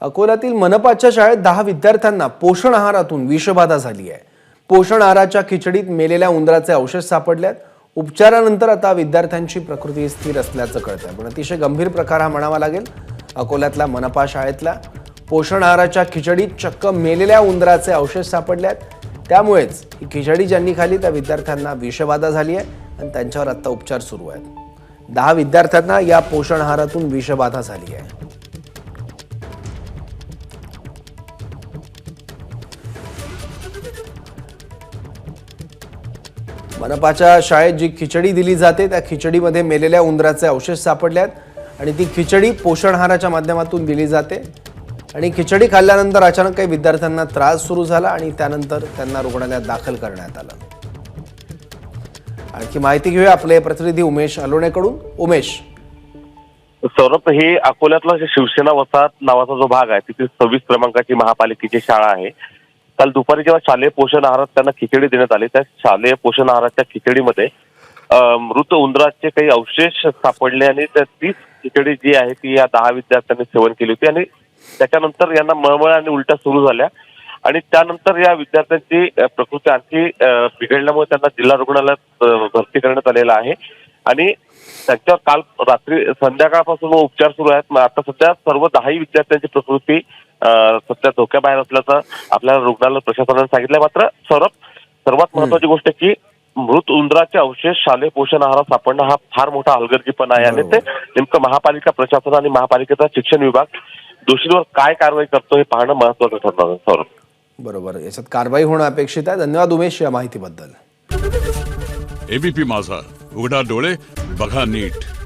अकोल्यातील मनपाच्या शाळेत दहा विद्यार्थ्यांना पोषण आहारातून विषबाधा झाली आहे. पोषण आहाराच्या खिचडीत मेलेल्या उंदराचे अवशेष सापडल्यात. उपचारानंतर आता विद्यार्थ्यांची प्रकृती स्थिर असल्याचं कळतंय. पण अतिशय गंभीर प्रकार हा म्हणावा लागेल. अकोल्यातल्या मनपा शाळेतल्या पोषण आहाराच्या खिचडीत चक्क मेलेल्या उंदराचे अवशेष सापडल्यात. त्यामुळेच ही खिचडी ज्यांनी खाली त्या विद्यार्थ्यांना विषबाधा झाली आहे आणि त्यांच्यावर आत्ता उपचार सुरू आहेत. दहा विद्यार्थ्यांना या पोषण आहारातून विषबाधा झाली आहे. मनपाच्या शाळेत जी खिचडी दिली जाते त्या खिचडीमध्ये मेलेल्या उंदराचे अवशेष सापडले आहेत आणि ती खिचडी पोषण आहाराच्या माध्यमातून दिली जाते. आणि खिचडी खाल्ल्यानंतर अचानक काही विद्यार्थ्यांना त्रास सुरू झाला आणि त्यानंतर त्यांना रुग्णालयात दाखल करण्यात आलं. आणखी माहिती घेऊया आपले प्रतिनिधी उमेश अलोणेकडून. उमेश. सौरभ हे अकोल्यातला शिवसेना वसाहत नावाचा जो भाग आहे तिथे सव्वीस क्रमांकाची महापालिकेची शाळा आहे. काल दुपारी जेव्हा शालेय पोषण आहारात त्यांना खिचडी देण्यात आली त्या शालेय पोषण आहाराच्या खिचडीमध्ये मृत उंदराचे काही अवशेष सापडले आणि त्या तीच खिचडी जी आहे ती या दहा विद्यार्थ्यांनी सेवन केली होती आणि त्याच्यानंतर यांना मळमळ आणि उलट्या सुरू झाल्या. आणि त्यानंतर या विद्यार्थ्यांची प्रकृती आणखी बिघडल्यामुळे त्यांना जिल्हा रुग्णालयात भरती करण्यात आलेला आहे. आणि त्यांच्यावर काल रात्री संध्याकाळपासून उपचार सुरू आहेत. आता सध्या सर्व दहाही विद्यार्थ्यांची प्रकृती सध्या धोक्याबाहेर असल्याचं आपल्याला रुग्णालय प्रशासनाने सांगितलंय. मात्र सौरभ सर्वात महत्वाची गोष्ट की मृत उंदराचे अवशेष शालेय पोषण आहारात सापडणं हा फार मोठा हलगर्जीपणा आहे. आणि ते नेमकं महापालिका प्रशासन आणि महापालिकेचा शिक्षण विभाग दोषींवर काय कारवाई करतो हे पाहणं महत्वाचं ठरणार आहे सौरभ. बरोबर. याच्यात कारवाई होणं अपेक्षित आहे. धन्यवाद उमेश या माहितीबद्दल. एबीपी माझा. उघडा डोळे बघा नीट.